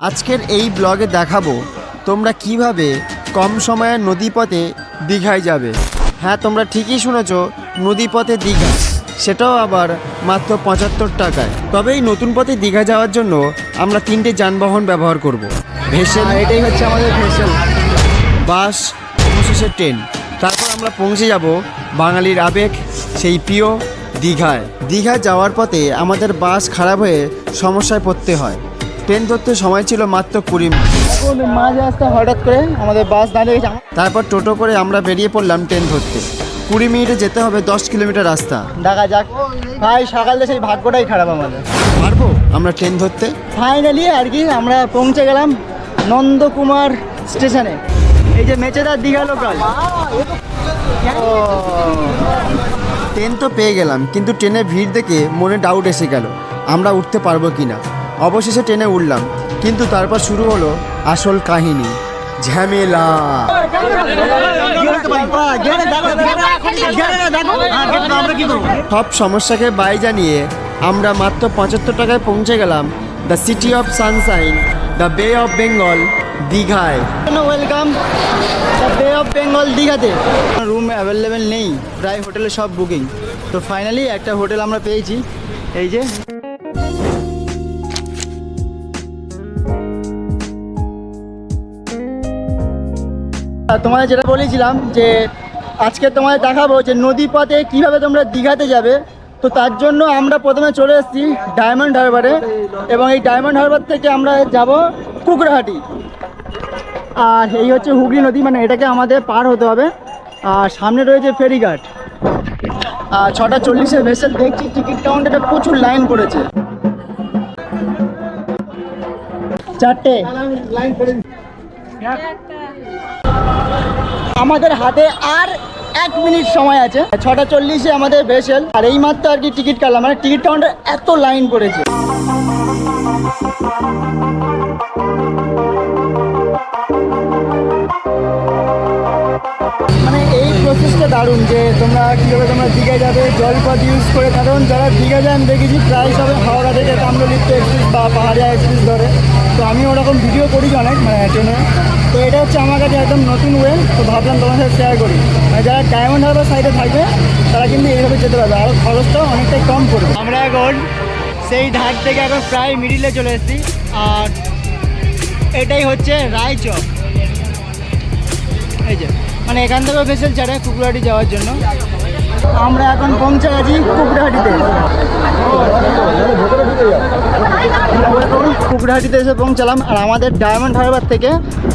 আজকের এই ব্লগে দেখাবো তোমরা কীভাবে কম সময়ে নদীপথে দীঘায় যাবে। হ্যাঁ তোমরা ঠিকই শুনেছ নদীপথে দীঘা। সেটাও আবার মাত্র পঁচাত্তর টাকায়। তবে এই নতুন পথে দীঘা যাওয়ার জন্য আমরা তিনটে যানবাহন ব্যবহার করব। ভেসেল এটাই হচ্ছে আমাদের ভেসেল। বাস অবশেষে ট্রেন। তারপর আমরা পৌঁছে যাব বাঙালির আবেগ সেই প্রিয় দীঘায়। দীঘা যাওয়ার পথে আমাদের বাস খারাপ হয়ে সমস্যায় পড়তে হয়। ট্রেন ধরতে সময় ছিল মাত্র কুড়ি মিনিট। মাঝে হঠাৎ করে আমাদের বাস দাঁড়িয়ে গেছে। তারপর টোটো করে আমরা বেরিয়ে পড়লাম ট্রেন ধরতে। কুড়ি মিনিটে যেতে হবে দশ কিলোমিটার রাস্তা। দেখা যাক। ভাই সকালে সেই ভাগ্যটাই খারাপ আমাদের। পারব? আমরা ট্রেন ধরতে? ফাইনালি আর কি আমরা পৌঁছে গেলাম নন্দকুমার স্টেশনে। এই যে মেচেদার দীঘা লোকাল ট্রেন তো পেয়ে গেলাম কিন্তু ট্রেনে ভিড় দেখে মনে ডাউট এসে গেল আমরা উঠতে পারব কি না অবশেষে ট্রেনে উঠলাম কিন্তু তারপর শুরু হলো আসল কাহিনী। ঝামেলা। সব সমস্যাকে বাই জানিয়ে আমরা মাত্র পঁচাত্তর টাকায় পৌঁছে গেলাম the city of sunshine the Bay of Bengal দীঘায়। Welcome the Bay of Bengal দীঘাতে। রুম অ্যাভেলেবেল নেই, প্রায় হোটেলে সব বুকিং তো ফাইনালি একটা হোটেল আমরা পেয়েছি। এই যে তোমাদের যেটা বলেছিলাম যে আজকে তোমাদের দেখাবো যে নদী পথে কীভাবে তোমরা দীঘাতে যাবে, তো তার জন্য আমরা প্রথমে চলে এসেছি ডায়মন্ড হারবারে এবং এই ডায়মন্ড হারবার থেকে আমরা যাব কুকরাহাটি। আর এই হচ্ছে হুগলি নদী মানে এটাকে আমাদের পার হতে হবে। আর সামনে রয়েছে ফেরিঘাট। আর ছটা চল্লিশে ভেসেল দেখছি, টিকিট কাউন্টারে প্রচুর লাইন পড়েছে। চারটে। আমাদের হাতে আর এক মিনিট সময় আছে। ছটা চল্লিশে আমাদের ভেসেল আর এই মাত্র আর কি টিকিট কাটলাম। মানে টিকিট কাউন্টার এত লাইন পড়েছে। মানে এই প্রসেসটা দারুণ যে তোমরা কীভাবে তোমরা দীঘায় যাবে, জলপথ ইউজ করে কারণ যারা দীঘা আমি দেখেছি, প্রায় সবাই হাওড়া থেকে তাম্রলিপ্ত এক্সপ্রেস বা পাহাড়িয়া এক্সপ্রেস ধরে। তো আমি ওরকম ভিডিও করি অনেক মানে ট্রেনে। তো এটা হচ্ছে আমার কাছে একদম নতুন ওয়ে তো ভাবলাম তোমার সাথে শেয়ার করি। মানে যারা ডায়মন্ড হারবার সাইডে থাকবে, তারা কিন্তু এইভাবে যেতে পারবে, আর খরচটাও অনেকটাই কম পড়বে। আমরা এখন সেই ধার থেকে এখন প্রায় মিডিলে চলে এসেছি, আর এটাই হচ্ছে রায়চক। এই যে মানে এখান থেকেও ভেসেল ছাড়ে কুকুরহাটি যাওয়ার জন্য। আমরা এখন পৌঁছে গেছি কুকড়াহাটিতে। কুকড়াহাটিতে এসে পৌঁছালাম আর আমাদের ডায়মন্ড হারবার থেকে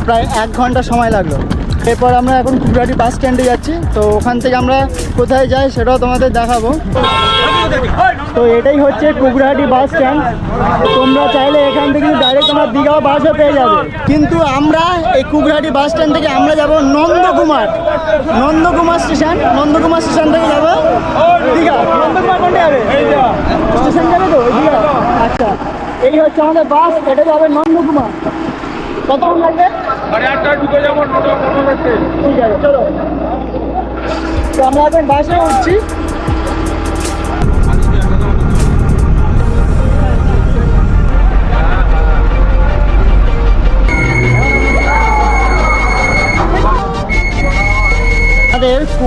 প্রায় এক ঘণ্টা সময় লাগল। এরপর আমরা এখন কুকড়াহাটি বাস স্ট্যান্ডে যাচ্ছি। তো ওখান থেকে আমরা কোথায় যাই সেটাও তোমাদের দেখাবো। তো এটাই হচ্ছে কুকুরহাটি বাস স্ট্যান্ড। তোমরা চাইলে এখান থেকে ডাইরেক্ট তোমরা দীঘা বাসও পেয়ে যাবে। কিন্তু আমরা এই কুকুরহাটি বাস স্ট্যান্ড থেকে আমরা যাব নন্দকুমার। নন্দকুমার স্টেশন নন্দকুমার স্টেশন থেকে যাব দীঘা। নন্দকুমার কোনটা যাবে? স্টেশন যাবে তো? দীঘা। আচ্ছা এই হচ্ছে আমাদের বাস এটা যাবে নন্দকুমার। কতক্ষণ লাগবে। ঠিক আছে চলো। তো আমরা এখন বাসে উঠছি।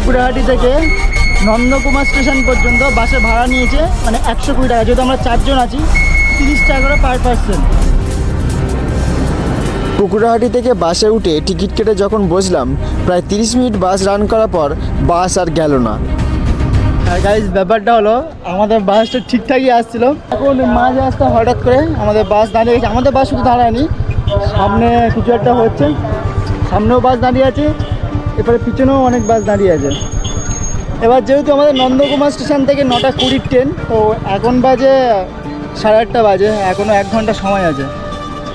আমাদের থেকে নন্দকুমার স্টেশন পর্যন্ত বাসে ভাড়া নিয়েছে মানে একশো কুড়ি টাকা। যেহেতু আমরা চারজন আছি তিরিশ টাকা করে পার পার্সন। কুকুরাহাটি থেকে বাসে উঠে টিকিট কেটে যখন বসলাম প্রায় তিরিশ মিনিট বাস রান করার পর বাস আর গেল না। আর গাইজ ব্যাপারটা হলো আমাদের বাসটা ঠিকঠাকই আসছিল। এখন মাঝে আসতে হঠাৎ করে আমাদের বাস দাঁড়িয়ে গেছে। আমাদের বাস শুধু দাঁড়ায়নি সামনে কিছু একটা হচ্ছে। সামনেও বাস দাঁড়িয়ে আছে। এরপরে পিছনেও অনেক বাস দাঁড়িয়ে আছে। এবার যেহেতু আমাদের নন্দকুমার স্টেশন থেকে নটা কুড়ির ট্রেন, তো এখন বাজে সাড়ে আটটা বাজে এখনও এক ঘণ্টা সময় আছে।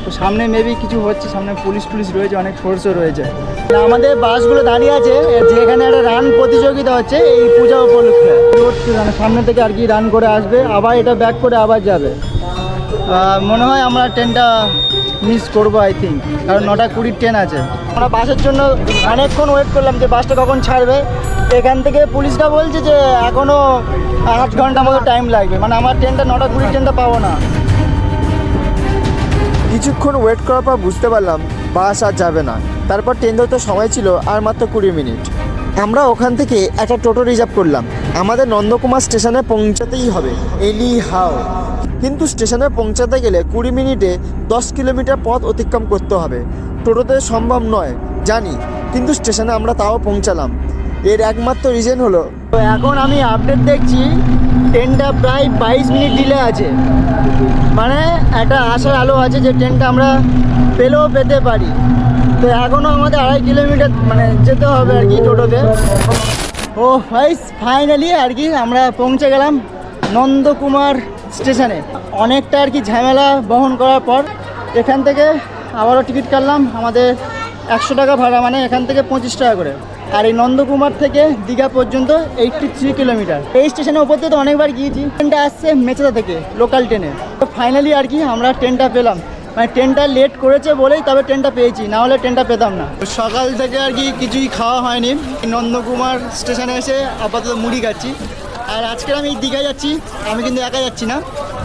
তো সামনে মেবি কিছু হচ্ছে, সামনে পুলিশ টুলিশ রয়েছে, অনেক ফোর্সও রয়েছে। আমাদের বাসগুলো দাঁড়িয়ে আছে যেখানে একটা রান প্রতিযোগিতা হচ্ছে, এই পূজা উপলক্ষে। মানে সামনে থেকে আর কি রান করে আসবে, আবার এটা ব্যাক করে আবার যাবে। মনে হয় আমরা ট্রেনটা মিস করব আই থিঙ্ক কারণ নটা কুড়ির ট্রেন আছে। আমরা বাসের জন্য অনেকক্ষণ ওয়েট করলাম যে বাসটা কখন ছাড়বে। এখান থেকে পুলিশটা বলছে যে এখনও আট ঘণ্টা মতো টাইম লাগবে। মানে আমার ট্রেনটা নটা কুড়ির ট্রেনটা পাবো না। কিছুক্ষণ ওয়েট করার পর বুঝতে পারলাম বাস আর যাবে না। তারপর ট্রেন ধরতে সময় ছিল আর মাত্র কুড়ি মিনিট আমরা ওখান থেকে একটা টোটো রিজার্ভ করলাম। আমাদের নন্দকুমার স্টেশনে পৌঁছাতেই হবে। এলি হাও কিন্তু স্টেশনে পৌঁছাতে গেলে কুড়ি মিনিটে দশ কিলোমিটার পথ অতিক্রম করতে হবে। টোটোতে সম্ভব নয়, জানি, কিন্তু স্টেশনে আমরা তাও পৌঁছালাম। এর একমাত্র রিজন হলো, তো এখন আমি আপডেট দেখছি ট্রেনটা প্রায় বাইশ মিনিট ডিলে আছে। মানে একটা আশার আলো আছে যে ট্রেনটা আমরা পেলেও পেতে পারি। তো এখনও আমাদের আড়াই কিলোমিটার মানে যেতে হবে আর কি টোটোতে। ও ভাইস ফাইনালি আর কি আমরা পৌঁছে গেলাম নন্দকুমার স্টেশনে। অনেকটা আর কি ঝামেলা বহন করার পর এখান থেকে আবারও টিকিট কাটলাম আমাদের একশো টাকা ভাড়া মানে এখান থেকে পঁচিশ টাকা করে। আর এই নন্দকুমার থেকে দীঘা পর্যন্ত এইটটি থ্রি কিলোমিটার এই স্টেশনের ওপর দিয়ে তো অনেকবার গিয়েছি। ট্রেনটা আসছে মেচেদা থেকে লোকাল ট্রেনে তো ফাইনালি আর কি আমরা ট্রেনটা পেলাম। মানে ট্রেনটা লেট করেছে বলেই তবে ট্রেনটা পেয়েছি, না হলে ট্রেনটা পেতাম না। সকাল থেকে আর কি কিছুই খাওয়া হয়নি। নন্দকুমার স্টেশনে এসে আপাতত মুড়ি খাচ্ছি। আর আজকে আমি দীঘা যাচ্ছি। আমি কিন্তু একা যাচ্ছি না।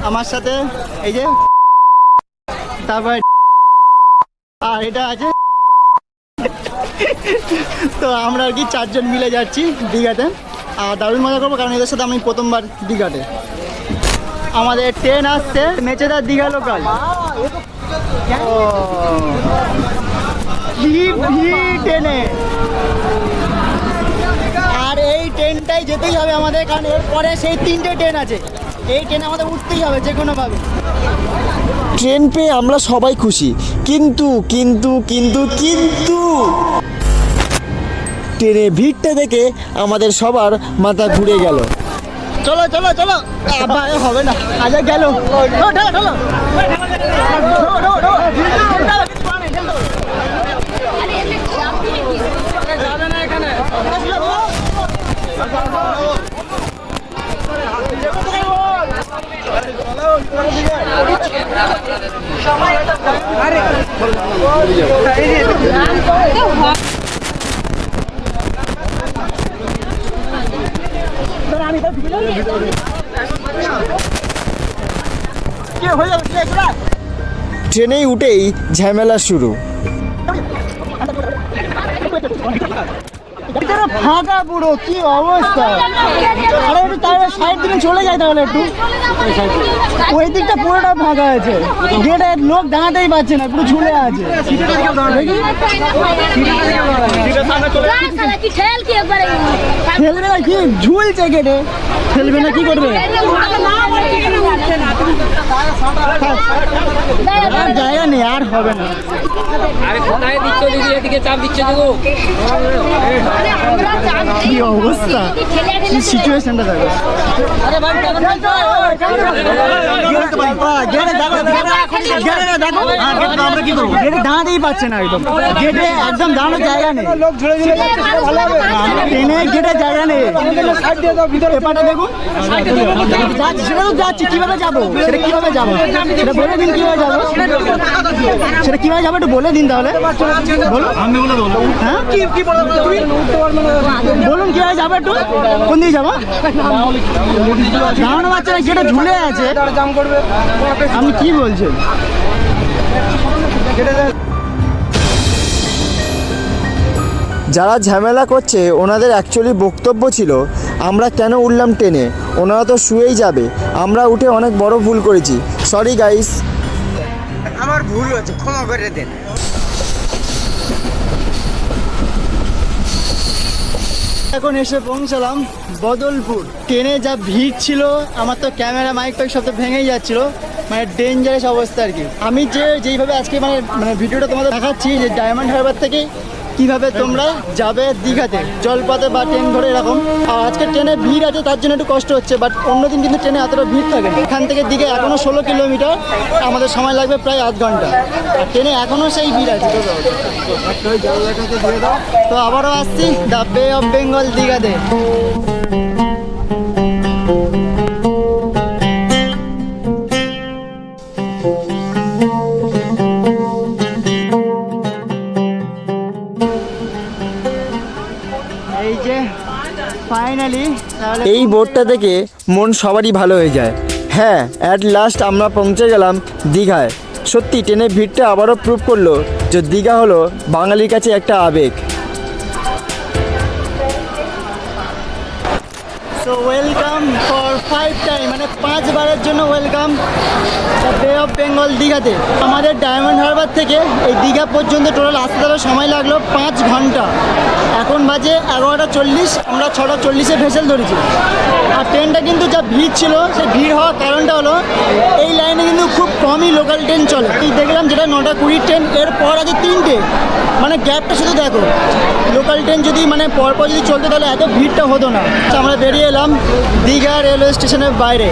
আমার সাথে এই যে, তারপর আর এটা আছে। তো আমরা আর কি চারজন মিলে যাচ্ছি দীঘাতে। আর দারুণ মজা করব, কারণ এদের সাথে আমি প্রথমবার দীঘাতে। আমাদের ট্রেন আসছে মেচেদার দীঘা লোকাল। ভিড় ট্রেনে। ট্রেনটাই যেতেই হবে আমাদের কারণ এরপরে সেই তিনটে ট্রেন আছে। এই ট্রেনে আমাদের উঠতেই হবে যে কোনোভাবে ট্রেন পেয়ে আমরা সবাই খুশি। কিন্তু কিন্তু কিন্তু কিন্তু! ট্রেনে ভিড়টা দেখে আমাদের সবার মাথা ঘুরে গেল। চলো চলো চলো! হবে না। আজ গেল ঢলো ঢলো কি হয়ে যাবে কি একটা ট্রেনেই উঠেই ঝামেলা শুরু। ভিতরে ফাঁকা পুরো কি অবস্থা? আরে একটু তাহলে সাইড দিকে চলে যায় তাহলে একটু। ওই দিকটা পুরোটা ফাঁকা আছে। গেটে লোক দাঁড়াতেই পারছে না পুরো ঝুলে আছে। ঠেলবে না কি? ঝুলছে গেটে। ঠেলবে না কি করবে? জায়গা আর হবে না। আরে কোথায় দিচ্ছ দিদি? এদিকে চাপ দিচ্ছে দেখো কি অবস্থা? কি সিচুয়েশনটা দেখো। আরে ভাই আমরা কি করব গেটে দাঁড়াতেই পারছে না একদম। গেটে একদম দাঁড়ানোর জায়গা নেই। লোক ঝুলে ঝুলে ট্রেনে গেটে জায়গা নেই। পেপারটা দেখুন। সেটা তো যাচ্ছি। কীভাবে যাব? সেটা কীভাবে যাব? সেটা বলে দিন কীভাবে যাব? সেটা কীভাবে যাব একটু বলে দিন তাহলে। বলুন। হ্যাঁ? কি বলুন কীভাবে যাব একটু? কোন দিকে যাব? দাঁড়ানো বাচ্চারা গেটে ঝুলে আছে আপনি কি বলছেন যারা ঝামেলা করছে, ওনাদের অ্যাকচুয়ালি বক্তব্য ছিল, আমরা কেন উঠলাম ট্রেনে? ওনারা তো শুয়েই যাবে। আমরা উঠে অনেক বড় ভুল করেছি। সরি গাইস আমার ভুল হচ্ছে ক্ষমা করে দেন। এখন এসে পৌঁছালাম বদলপুর। ট্রেনে যা ভিড় ছিল, আমার তো ক্যামেরা মাইক ফাইক সব তো ভেঙেই যাচ্ছিল মানে ডেঞ্জারাস অবস্থা আর কি। আমি যে যেইভাবে আজকে মানে মানে ভিডিওটা তোমাদের দেখাচ্ছি, যে ডায়মন্ড হারবার থেকে কীভাবে তোমরা যাবে দীঘাতে? জলপথে বা ট্রেন ধরে এরকম। আর আজকে ট্রেনে ভিড় আছে, তার জন্য একটু কষ্ট হচ্ছে বাট অন্যদিন কিন্তু ট্রেনে এতটা ভিড় থাকে এখান থেকে দীঘা এখনও ষোলো কিলোমিটার, আমাদের সময় লাগবে প্রায় আধ ঘণ্টা। আর ট্রেনে এখনও সেই ভিড় আছে। তো আবারও আসছি দ্য বে অফ বেঙ্গল দীঘাতে। এই বোর্ডটা থেকে মন সবারই ভালো হয়ে যায়। হ্যাঁ অ্যাট লাস্ট আমরা পৌঁছে গেলাম দীঘায়। সত্যি, ট্রেনের ভিড়টা আবারও প্রুভ করল যে দীঘা হলো বাঙালির কাছে একটা আবেগ। So welcome for five time মানে পাঁচবারের জন্য ওয়েলকাম বে অফ বেঙ্গল দীঘাতে। আমাদের ডায়মন্ড হারবার থেকে এই দীঘা পর্যন্ত টোটাল আসতে তাহলে সময় লাগল পাঁচ ঘণ্টা। এখন বাজে এগারোটা চল্লিশ, আমরা ছটা চল্লিশে ভেসেল ধরেছি। আর ট্রেনটা কিন্তু যা ভিড় ছিল সেই ভিড় হওয়ার কারণটা হলো, এই লাইনে কিন্তু খুব কমই লোকাল ট্রেন চলে। এই দেখলাম যেটা নটা কুড়ির ট্রেন এরপর আছে তিনটে। মানে গ্যাপটা শুধু দেখো লোকাল ট্রেন যদি মানে পরপর যদি চলতো তাহলে এত ভিড়টা হতো না। আমরা বেরিয়ে এলাম দীঘা রেলওয়ে স্টেশনের বাইরে।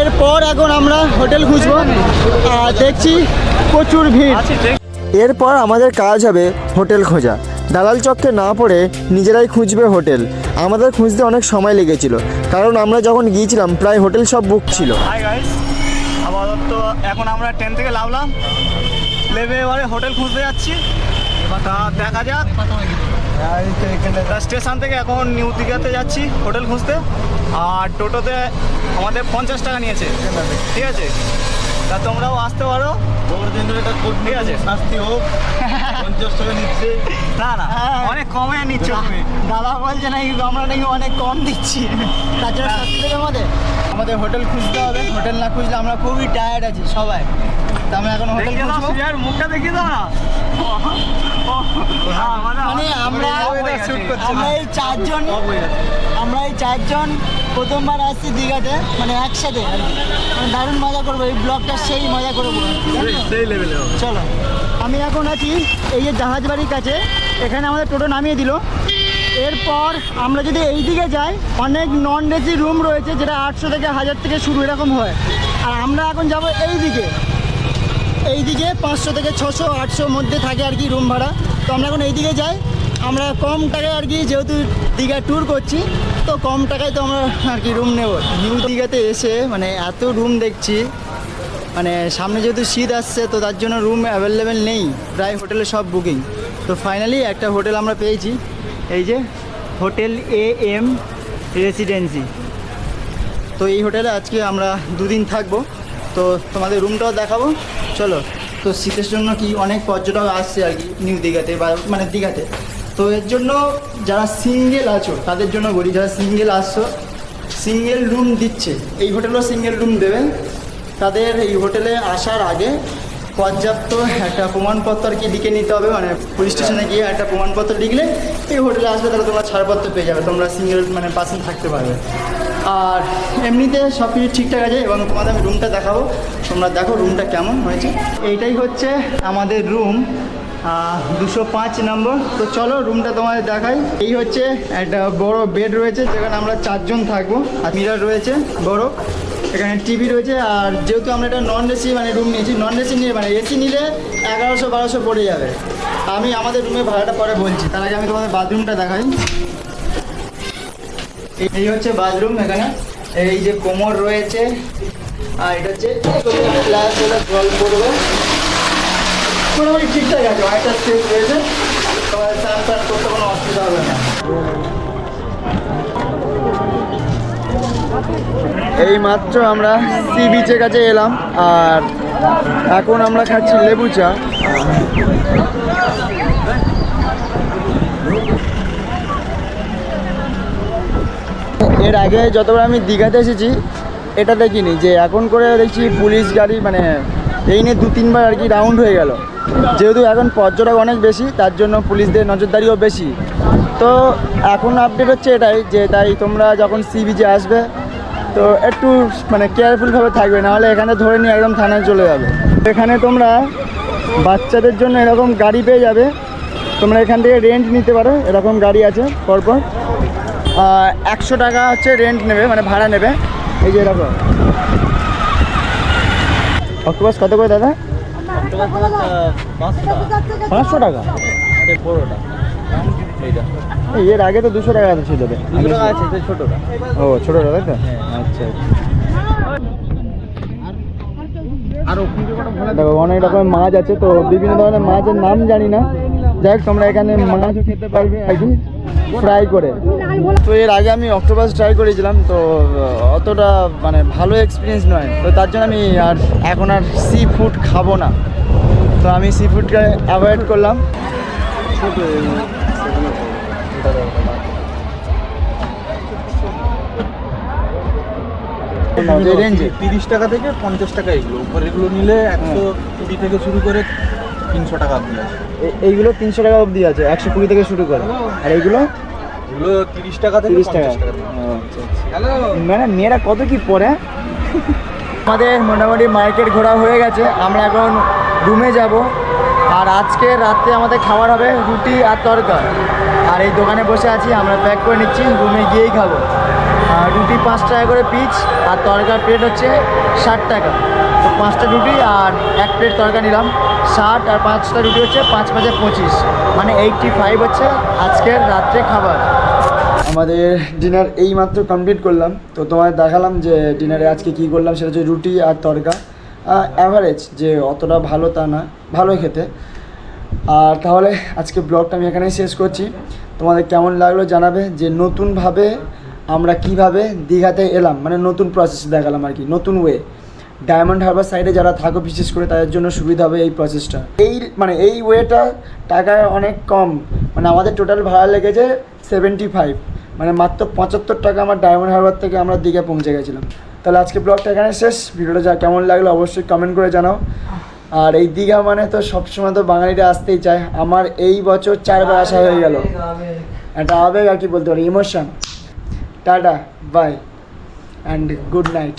এরপর এখন আমরা হোটেল খুঁজবো। দেখছি প্রচুর ভিড়। এরপর আমাদের কাজ হবে হোটেল খোঁজা। দালাল চক্কে না পড়ে নিজেরাই খুঁজবে হোটেল। আমাদের খুঁজতে অনেক সময় লেগেছিল। কারণ আমরা যখন গিয়েছিলাম, প্রায় হোটেল সব বুক ছিল। আপাতত এখন আমরা ট্রেন থেকে নামলাম। লেবে এবারে হোটেল খুঁজতে যাচ্ছি। তা দেখা যাক। স্টেশন থেকে এখন নিউ দীঘাতে যাচ্ছি হোটেল খুঁজতে। আর টোটোতে আমাদের পঞ্চাশ টাকা নিয়েছে। ঠিক আছে? তা তোমরাও আসতে পারো। ঠিক আছে? শাস্তি হোক পঞ্চাশ টাকা নিচ্ছে। না না অনেক কমে নিচ্ছ দাদা বলছে নাকি আমরা নাকি অনেক কম দিচ্ছি। তাছাড়া শাস্তি দেবে আমাদের? আমাদের হোটেল খুঁজতে হবে। হোটেল না খুঁজলে আমরা খুবই টায়ার্ড আছি সবাই। তা আমরা এখন হোটেল খুঁজবো মুখটা দেখিয়ে না মানে আমরা আমরা এই চারজন আমরা এই চারজন প্রথমবার আসছি দীঘাতে মানে একসাথে। মানে দারুণ মজা করব এই ব্লগটা সেই মজা করব। সেই লেভেলে চলো আমি এখন আছি এই যে জাহাজ বাড়ির কাছে এখানে আমাদের টোটো নামিয়ে দিল। এরপর আমরা যদি এই দিকে যাই অনেক নন এসি রুম রয়েছে যেটা আটশো থেকে হাজার থেকে শুরু এরকম হয়। আর আমরা এখন যাব এই দিকে এইদিকে পাঁচশো থেকে ছশো, আটশোর মধ্যে থাকে আর কি রুম ভাড়া। তো আমরা এখন এইদিকে যাই। আমরা কম টাকায় আর কি যেহেতু দীঘা ট্যুর করছি, তো কম টাকায় তো আমরা আর কি রুম নেব। নিউ দীঘাতে এসে মানে এত রুম দেখছি মানে সামনে যেহেতু শীত আসছে, তো তার জন্য রুম অ্যাভেলেবেল নেই। প্রায় হোটেলে সব বুকিং তো ফাইনালি একটা হোটেল আমরা পেয়েছি, এই যে হোটেল এ এম রেসিডেন্সি তো এই হোটেলে আজকে আমরা দুদিন থাকব। তো তোমাদের রুমটাও দেখাবো। চলো, তো শীতের জন্য কি অনেক পর্যটক আসছে আর কি নিউ দীঘাতে বা মানে দীঘাতে। তো এর জন্য যারা সিঙ্গেল আছো, তাদের জন্য বলি, যারা সিঙ্গেল আসছো সিঙ্গেল রুম দিচ্ছে, এই হোটেলও সিঙ্গেল রুম দেবেন তাদের এই হোটেলে আসার আগে পর্যাপ্ত একটা প্রমাণপত্র আর কি লিখে নিতে হবে? মানে পুলিশ স্টেশনে গিয়ে একটা প্রমাণপত্র লিখলে এই হোটেলে আসবে, তাহলে তোমরা ছাড়পত্র পেয়ে যাবে, তোমরা সিঙ্গেল মানে পার্সেন্ট থাকতে পারবে। আর এমনিতে সব কিছু ঠিকঠাক আছে, এবং তোমাদের আমি রুমটা দেখাবো। তোমরা দেখো রুমটা কেমন হয়েছে। এইটাই হচ্ছে আমাদের রুম দুশো পাঁচ নম্বর। তো চলো রুমটা তোমাদের দেখাই। এই হচ্ছে একটা বড় বেড রয়েছে, যেখানে আমরা চারজন থাকব। আর মিরার রয়েছে, বড়। এখানে টিভি রয়েছে, আর যেহেতু আমরা একটা নন এসি মানে রুম নিয়েছি নন এসি নিয়ে মানে এসি নিলে এগারোশো বারোশো পড়ে যাবে। আমি আমাদের রুমে ভাড়াটা পরে বলছি, তার আগে আমি তোমাদের বাথরুমটা দেখাই। এই- হচ্ছে বাথরুম এখানে, এই যে কোমর রয়েছে, আর এটা হচ্ছে গ্লাস হলে জল পড়বে। মোটামুটি ঠিকঠাক আছে, অনেকটা স্পেস রয়েছে তোমার স্নান করতে কোনো অসুবিধা হবে না। এই মাত্র আমরা সি বিচের কাছে এলাম, আর এখন আমরা খাচ্ছি লেবু চা। এর আগে যতবার আমি দীঘাতে এসেছি, এটা দেখিনি, যে এখন করে দেখছি পুলিশ গাড়ি মানে এই নিয়ে দু তিনবার আর কি রাউন্ড হয়ে গেল। যেহেতু এখন পর্যটক অনেক বেশি, তার জন্য পুলিশদের নজরদারিও বেশি। তো এখন আপডেট হচ্ছে এটাই, যে তাই তোমরা যখন সি বিচে আসবে তো একটু মানে কেয়ারফুলভাবে থাকবে নাহলে এখানে ধরে নিয়ে একদম থানায় চলে যাবে। এখানে তোমরা বাচ্চাদের জন্য এরকম গাড়ি পেয়ে যাবে। তোমরা এখান থেকে রেন্ট নিতে পারো এরকম গাড়ি আছে পরপর। একশো টাকা হচ্ছে রেন্ট নেবে মানে ভাড়া নেবে। এই যে এরকম। অক্টোপাস কত করে দাদা? পাঁচশো টাকা। এর আগে তো দুশো টাকা ছিল রে। ও ছোটোটা তাই তো? আচ্ছা দেখো অনেক রকমের মাছ আছে তো বিভিন্ন ধরনের মাছের নাম জানি না। যাই হোক তোমরা এখানে মাছও খেতে পারবে কি ফ্রাই করে। তো এর আগে আমি অক্টোপাস ট্রাই করেছিলাম তো অতটা মানে ভালো এক্সপিরিয়েন্স নয়। তো তার জন্য আমি আর এখন আর সি ফুড খাব না। তো আমি সি ফুডকে অ্যাভয়েড করলাম যে রেঞ্জে তিরিশ টাকা থেকে পঞ্চাশ টাকা এগুলো। উপর এগুলো নিলে একশো কুড়ি থেকে শুরু করে তিনশো টাকা অব্দি আছে। এইগুলো তিনশো টাকা অবধি আছে একশো কুড়ি থেকে শুরু করে। আর এইগুলো? এগুলো তিরিশ টাকা থেকে তিরিশ টাকা। ও, আচ্ছা, আচ্ছা। মানে মেয়েরা কত কি পরে আমাদের মোটামুটি মার্কেট ঘোরা হয়ে গেছে। আমরা এখন রুমে যাব। আর আজকে রাত্রে আমাদের খাবার হবে রুটি আর তরকা আর এই দোকানে বসে আছি আমরা প্যাক করে নিচ্ছি রুমে গিয়েই খাব। রুটি পাঁচ টাকা করে পিচ আর তরকার প্লেট হচ্ছে ষাট টাকা। তো পাঁচটা রুটি আর এক প্লেট তরকা নিলাম। ষাট আর পাঁচটা রুটি হচ্ছে পাঁচ পাঁচে পঁচিশ। মানে এইটটি ফাইভ হচ্ছে আজকের রাত্রে খাবার। আমাদের ডিনার এই মাত্র কমপ্লিট করলাম। তো তোমায় দেখালাম যে ডিনারে আজকে কি করলাম, সেটা হচ্ছে রুটি আর তরকা। অ্যাভারেজ যে অতটা ভালো তা না, ভালোই খেতে। আর তাহলে আজকে ব্লগটা আমি এখানেই শেষ করছি। তোমাদের কেমন লাগল জানাবে, যে নতুনভাবে আমরা কীভাবে দীঘাতে এলাম? মানে নতুন প্রসেস দেখালাম আর কি নতুন ওয়ে ডায়মন্ড হারবার সাইডে যারা থাকো বিশেষ করে তাদের জন্য সুবিধা হবে এই প্রসেসটা এই মানে এই ওয়েটা টাকায় অনেক কম। মানে আমাদের টোটাল ভাড়া লেগেছে সেভেন্টি ফাইভ মানে মাত্র পঁচাত্তর টাকা আমার ডায়মন্ড হারবার থেকে আমরা দীঘা পৌঁছে গেছিলাম। তাহলে আজকে ব্লগটা এখানে শেষ। ভিডিওটা যা কেমন লাগল অবশ্যই কমেন্ট করে জানাও। আর এই দীঘা মানে তো সবসময় তো বাঙালিরা আসতেই চায়। আমার এই বছর চারবার আসা হয়ে গেল। একটা আবেগ আর কি বলতে পারি emotion tata bye and good night